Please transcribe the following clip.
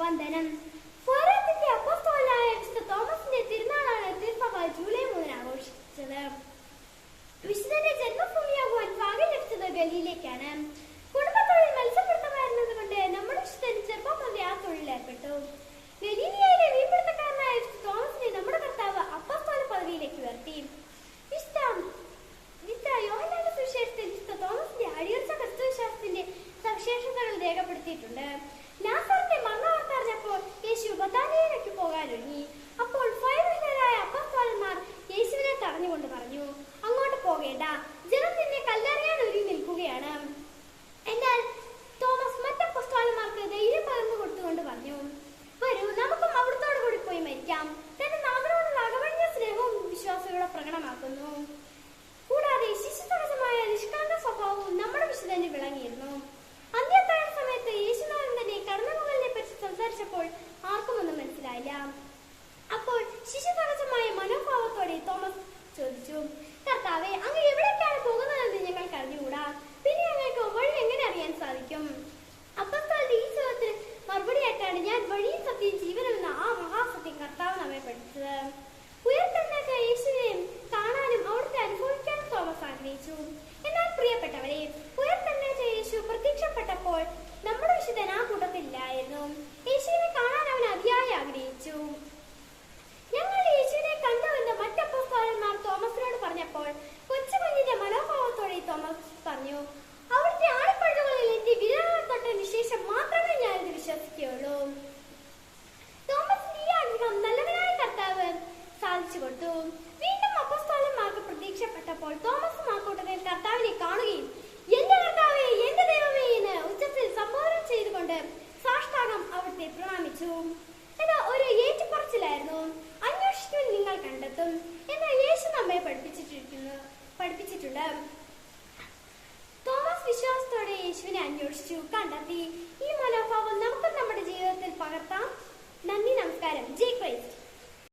വന്ദനം. ഫോറത്തിന്റെ അപ്പസ്തോലനായ വിശുദ്ധ തോമസിന്റെ തിരുനാളാണ് തിരുസഭ ജൂലൈ മൂന്നിന് ആഘോഷിച്ചത്. വിശുദ്ധന്റെ ജന്മഭൂമിയാകുവാൻ ഭാഗ്യം ലഭിച്ചത് ഗലിയിലേക്കാണ് കുടുംബത്തൊഴിൽ മത്സ്യപിടുത്തമായിരുന്നത് കൊണ്ട് നമ്മുടെ വിശുദ്ധൻ ചെറുപ്പം മുതലേ ആ തൊഴിലേർപ്പെട്ടു ഗലീലിയയിലെ മീൻപിടുത്തക്കാരനായ വിശുദ്ധ തോമസിനെ നമ്മുടെ കർത്താവ് അപ്പസ്തോല പദവിയിലേക്ക് ഉയർത്തി. വിശുദ്ധ വിശുദ്ധ സുവിശേഷത്തിൽ വിശുദ്ധ തോമസിന്റെ അടിയുറച്ച ക്രിസ്തുവിശ്വാസത്തിന്റെ സവിശേഷതകൾ രേഖപ്പെടുത്തിയിട്ടുണ്ട്. പോകേണ്ട ജനം നിന്നെ കല്ലെറിയാൻ ഒരുങ്ങി നിൽക്കുകയാണ്. എന്നാൽ തോമസ് മറ്റപ്പസ്തോലന്മാർക്ക് ധൈര്യം പകർന്നു കൊടുത്തുകൊണ്ട് പറഞ്ഞു വരൂ നമുക്കും അവിടത്തോടു കൂടി പോയി മരിക്കാം. തന്റെ നാഥനോടുള്ള അകമഴിഞ്ഞ സ്നേഹവും വിശ്വാസികളെ പ്രകടമാക്കുന്നു. കൂടാതെ ശിശു തടസ്സമായ നിഷ്കാന്ത സ്വഭാവവും നമ്മുടെ വിശുദ്ധന് വിളങ്ങിയിരുന്നു. അന്ത്യത്താഴ സമയത്ത് യേശുനാഥൻ തന്നെ കടന്നുമുകളിനെ പറ്റി സംസാരിച്ചപ്പോൾ ആർക്കും ഒന്നും മനസ്സിലായില്ല. അപ്പോൾ ശിശു മനോഭാവത്തോടെ പഠിപ്പിച്ചിട്ടുണ്ട് തോമസ് വിശ്വാസത്തോടെ യേശുവിനെ അന്വേഷിച്ചു. കണ്ടെത്തി. ഈ മനോഭാവം നമുക്ക് നമ്മുടെ ജീവിതത്തിൽ പകർത്താം. നന്ദി നമസ്കാരം. ക്രൈസ്റ്റ്